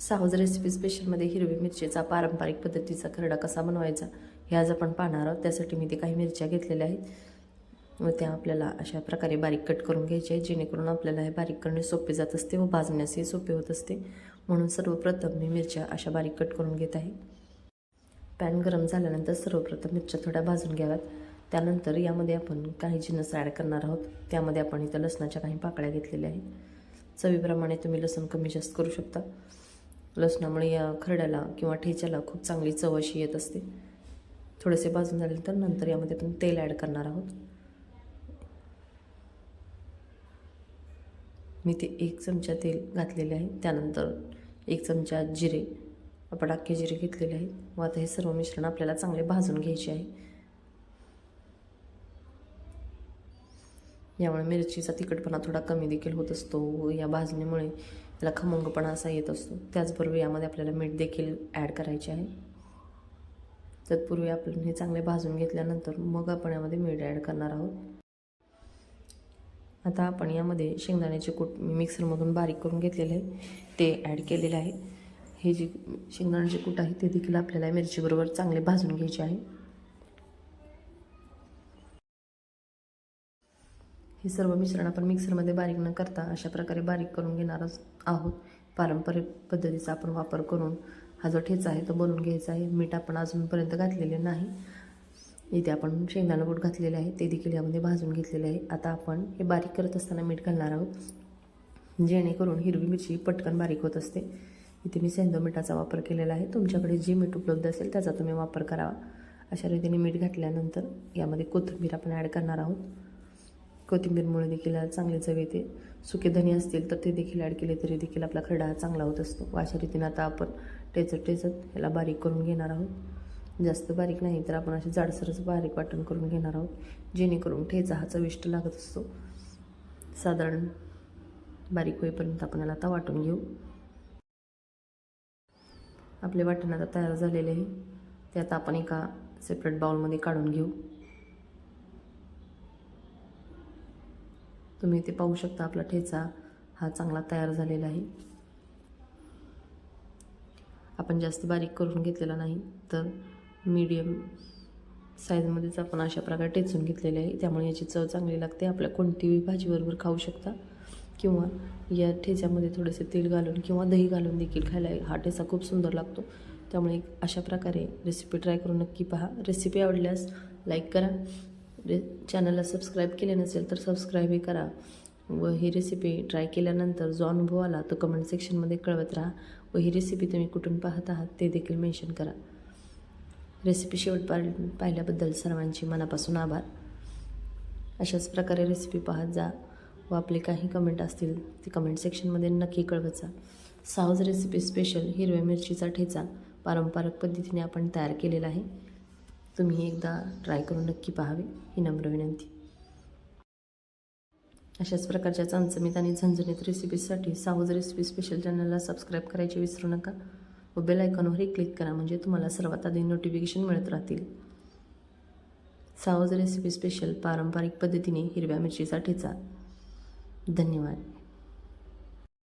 सावज recipe स्पेशलमध्ये हिरवी मिरचीचा पारंपरिक पद्धतीचा खरडा कसा बनवायचा हे आज आपण पाहणार आहोत. त्यासाठी मी ते काही मिरच्या घेतलेल्या आहेत. व त्या आपल्याला अशा प्रकारे बारीक कट करून घ्यायचे आहेत. जेणेकरून आपल्याला हे बारीक करणे सोपे जात असते व भाजण्यासही सोपे होत असते. म्हणून सर्वप्रथम मी मिरच्या अशा बारीक कट करून घेत आहे. पॅन गरम झाल्यानंतर सर्वप्रथम मिरच्या थोड्या भाजून घ्याव्यात. त्यानंतर यामध्ये आपण काही जिन्नस ॲड करणार आहोत. त्यामध्ये आपण इथं लसणाच्या काही पाकळ्या घेतलेल्या आहेत. चवीप्रमाणे तुम्ही लसूण कमी जास्त करू शकता. लसणामुळे या खरड्याला किंवा ठेच्याला खूप चांगली चव अशी येत असते. थोडेसे भाजून झाल्यानंतर नंतर यामध्ये आपण तेल ॲड करणार आहोत. मी ते एक चमचा तेल घातलेले आहे. त्यानंतर एक चमचा जिरे आपण अख्खे जिरे घेतलेले आहेत. व आता हे सर्व मिश्रण आपल्याला चांगले भाजून घ्यायचे आहे. यामुळे मिरचीचा तिखटपणा थोडा कमी देखील होत असतो. या भाजणीमुळे त्याला खमंगपणा असा येत असतो. त्याचबरोबर यामध्ये आपल्याला मीठ देखील ॲड करायचे आहे. तत्पूर्वी आपण हे चांगले भाजून घेतल्यानंतर मग आपण यामध्ये मीठ ॲड करणार आहोत. आता आपण यामध्ये शेंगदाण्याचे कूट मी मिक्सरमधून बारीक करून घेतलेले आहे. ते ॲड केलेले आहे. हे जे शेंगदाण्याचे कूट आहे ते देखील आपल्याला मिरचीबरोबर चांगले भाजून घ्यायचे आहे. हे सर्व मिश्रण आपण मिक्सरमध्ये बारीक न करता अशा प्रकारे बारीक करून घेणार आहोत. आहोत. पारंपरिक पद्धतीचा आपण वापर करून हा जो ठेचा आहे तो बनवून घ्यायचा आहे. मीठ आपण अजूनपर्यंत घातलेले नाही. इथे आपण शेंगदाणा बोट घातलेले आहे. ते देखील यामध्ये भाजून घेतलेले आहे. आता आपण हे बारीक करत असताना मीठ घालणार आहोत. जेणेकरून हिरवी मिरची पटकन बारीक होत असते. इथे मी सेंदो मिठाचा वापर केलेला आहे. तुमच्याकडे जे मीठ उपलब्ध असेल त्याचा तुम्ही वापर करावा. अशा रीतीने मीठ घातल्यानंतर यामध्ये कोथिंबीर आपण ॲड करणार आहोत. कोथिंबीरमुळे देखील चांगले चव येते सुके धनी असतील तर ते देखील ॲड केले तरी देखील आपला खरडा चांगला होत असतो. अशा रीतीने आता आपण टेचत टेचत याला बारीक करून घेणार आहोत. जास्त बारीक नाही तर आपण असे जाडसरच बारीक वाटण करून घेणार आहोत जेणेकरून ठेचा हा चविष्ट लागत असतो. साधारण बारीक होईपर्यंत आपण याला आता वाटून घेऊ. आपले वाटण आता तयार झालेले आहे. ते आता आपण एका सेपरेट बाउलमध्ये काढून घेऊ. तुम्ही इथे पाहू शकता आपला ठेचा हा चांगला तयार झालेला आहे. आपण जास्त बारीक करून घेतलेला नाही तर मीडियम साईजमध्येच आपण अशा प्रकारे टेचून घेतलेले आहे. त्यामुळे याची चव चांगली लागते. आपल्या कोणतीही भाजीबरोबर खाऊ शकता. किंवा या ठेच्यामध्ये थोडेसे तेल घालून किंवा दही घालून देखील खायला हा ठेचा खूप सुंदर लागतो. त्यामुळे अशा प्रकारे रेसिपी ट्राय करून नक्की पहा. रेसिपी आवडल्यास लाईक करा. चॅनलला सबस्क्राईब केले नसेल तर सबस्क्राईबही करा. व ही रेसिपी ट्राय केल्यानंतर जो अनुभव आला तो कमेंट सेक्शनमध्ये कळवत राहा. व ही रेसिपी तुम्ही कुठून पाहत आहात ते देखील मेन्शन करा. रेसिपी शेवट पा पाहिल्याबद्दल सर्वांची मनापासून आभार. अशाच प्रकारे रेसिपी पाहत जा व आपले काही कमेंट असतील ते कमेंट सेक्शनमध्ये नक्की कळवत जा. सावज रेसिपी स्पेशल हिरव्या मिरचीचा ठेचा पारंपरिक पद्धतीने आपण तयार केलेला आहे. तुम्ही एकदा ट्राय करून नक्की पाहावे ही नम्र विनंती. अशाच प्रकारच्या चमचमीत आणि झणझणीत रेसिपीजसाठी सावज रेसिपी स्पेशल चॅनलला सबस्क्राईब करायचे विसरू नका व बेल आयकॉनवरही क्लिक करा म्हणजे तुम्हाला सर्वात आधी नोटिफिकेशन मिळत राहतील. सावज रेसिपी स्पेशल पारंपरिक पद्धतीने हिरव्या मिरचीसाठीचा. धन्यवाद.